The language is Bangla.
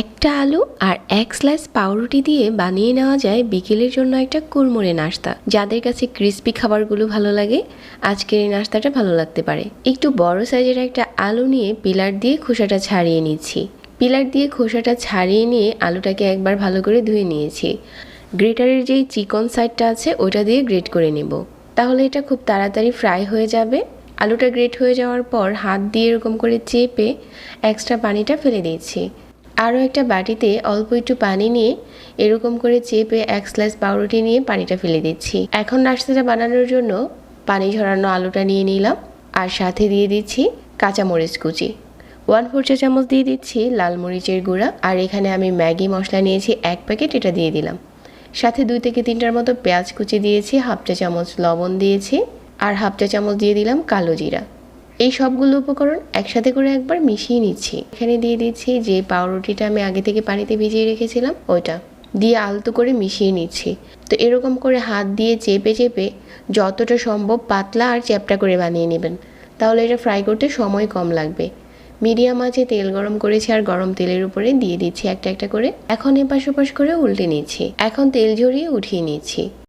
একটা আলু আর এক স্লাইস পাউরুটি দিয়ে বানিয়ে নেওয়া যায় বিকেলের জন্য একটা কুড়মুড়ে নাস্তা। যাদের কাছে ক্রিস্পি খাবারগুলো ভালো লাগে, আজকের এই নাস্তাটা ভালো লাগতে পারে। একটু বড় সাইজের একটা আলু নিয়ে পিলার দিয়ে খোসাটা ছাড়িয়ে নিচ্ছি। পিলার দিয়ে খোসাটা ছাড়িয়ে নিয়ে আলুটাকে একবার ভালো করে ধুয়ে নিয়েছি। গ্রেটারের যেই চিকন সাইডটা আছে ওটা দিয়ে গ্রেট করে নেব। তাহলে এটা খুব তাড়াতাড়ি ফ্রাই হয়ে যাবে। আলুটা গ্রেট হয়ে যাওয়ার পর হাত দিয়ে এরকম করে চেপে এক্সট্রা পানিটা ফেলে দিয়েছি আরও একটা বাটিতে অল্প একটু পানি নিয়ে এরকম করে চেপে এক স্লাইস পাউরুটি নিয়ে পানিটা ফেলে দিচ্ছি। এখন নাস্তাটা বানানোর জন্য পানি ঝরানো আলুটা নিয়ে নিলাম আর সাথে দিয়ে দিচ্ছি কাঁচামরিচ কুচি। ওয়ান ফোর চা চামচ দিয়ে দিচ্ছি লাল মরিচের গুঁড়া আর এখানে আমি ম্যাগি মশলা নিয়েছি এক প্যাকেট, এটা দিয়ে দিলাম। সাথে দুই থেকে তিনটার মতো পেঁয়াজ কুচি দিয়েছি, হাফ চা চামচ লবণ দিয়েছি আর হাফ চা চামচ দিয়ে দিলাম কালো জিরা। এই সবগুলো উপকরণ একসাথে করে একবার মিশিয়ে নিচ্ছি। এখানে দিয়ে দিচ্ছি যে পাউরুটিটা আমি আগে থেকে পানিতে ভিজিয়ে রেখেছিলাম, ওইটা। দিয়ে আলতো করে মিশিয়ে নিচ্ছি। তো এরকম করে হাত দিয়ে চেপে চেপে যতটা সম্ভব পাতলা আর চ্যাপটা করে বানিয়ে নেবেন। তাহলে এটা ফ্রাই করতে সময় কম লাগবে। মিডিয়াম আঁচে তেল গরম করেছি আর গরম তেলের উপরে দিয়ে দিচ্ছি একটা একটা করে। এখন এপাশ ওপাশ করে উল্টে নিচ্ছি। এখন তেল ঝরিয়ে উঠিয়ে নিচ্ছি।